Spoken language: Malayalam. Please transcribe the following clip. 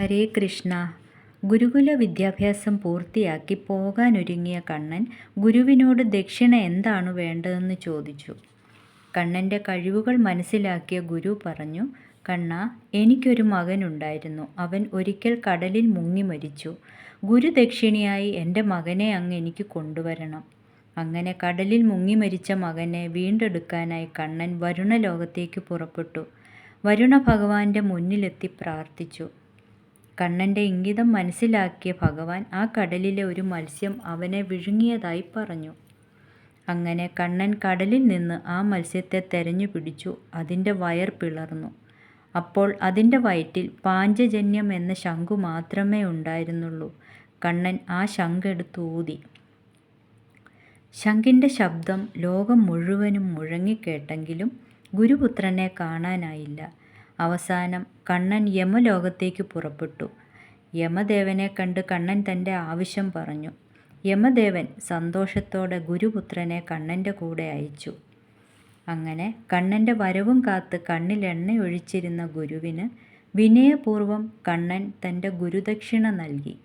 ഹരേ കൃഷ്ണ ഗുരുകുല വിദ്യാഭ്യാസം പൂർത്തിയാക്കി പോകാനൊരുങ്ങിയ കണ്ണൻ ഗുരുവിനോട് ദക്ഷിണ എന്താണ് വേണ്ടതെന്ന് ചോദിച്ചു. കണ്ണന്റെ കഴിവുകൾ മനസ്സിലാക്കിയ ഗുരു പറഞ്ഞു കണ്ണ എനിക്കൊരു മകനുണ്ടായിരുന്നു. അവൻ ഒരിക്കൽ കടലിൽ മുങ്ങി മരിച്ചു. ഗുരുദക്ഷിണയായി എന്റെ മകനെ അങ്ങ് എനിക്ക് കൊണ്ടുവരണം. അങ്ങനെ കടലിൽ മുങ്ങി മരിച്ച മകനെ വീണ്ടെടുക്കാനായി കണ്ണൻ വരുണലോകത്തേക്ക് പുറപ്പെട്ടു. വരുണ ഭഗവാന്റെ മുന്നിലെത്തി പ്രാർത്ഥിച്ചു. കണ്ണന്റെ ഇംഗിതം മനസ്സിലാക്കിയ ഭഗവാൻ ആ കടലിലെ ഒരു മത്സ്യം അവനെ വിഴുങ്ങിയതായി പറഞ്ഞു. അങ്ങനെ കണ്ണൻ കടലിൽ നിന്ന് ആ മത്സ്യത്തെ തെരഞ്ഞു പിടിച്ചു അതിന്റെ വയർ പിളർന്നു. അപ്പോൾ അതിന്റെ വയറ്റിൽ പാഞ്ചജന്യം എന്ന ശംഖു മാത്രമേ ഉണ്ടായിരുന്നുള്ളൂ. കണ്ണൻ ആ ശംഖെടുത്ത് ഊതി. ശംഖിന്റെ ശബ്ദം ലോകം മുഴുവനും മുഴങ്ങിക്കേട്ടെങ്കിലും ഗുരുപുത്രനെ കാണാനായില്ല. അവസാനം കണ്ണൻ യമലോകത്തേക്ക് പുറപ്പെട്ടു. യമദേവനെ കണ്ട് കണ്ണൻ തന്റെ ആവശ്യം പറഞ്ഞു. യമദേവൻ സന്തോഷത്തോടെ ഗുരുപുത്രനെ കണ്ണന്റെ കൂടെ അയച്ചു. അങ്ങനെ കണ്ണന്റെ വരവും കാത്ത് കണ്ണിൽ എണ്ണയൊഴിച്ചിരുന്ന ഗുരുവിന് വിനയപൂർവം കണ്ണൻ തന്റെ ഗുരുദക്ഷിണ നൽകി.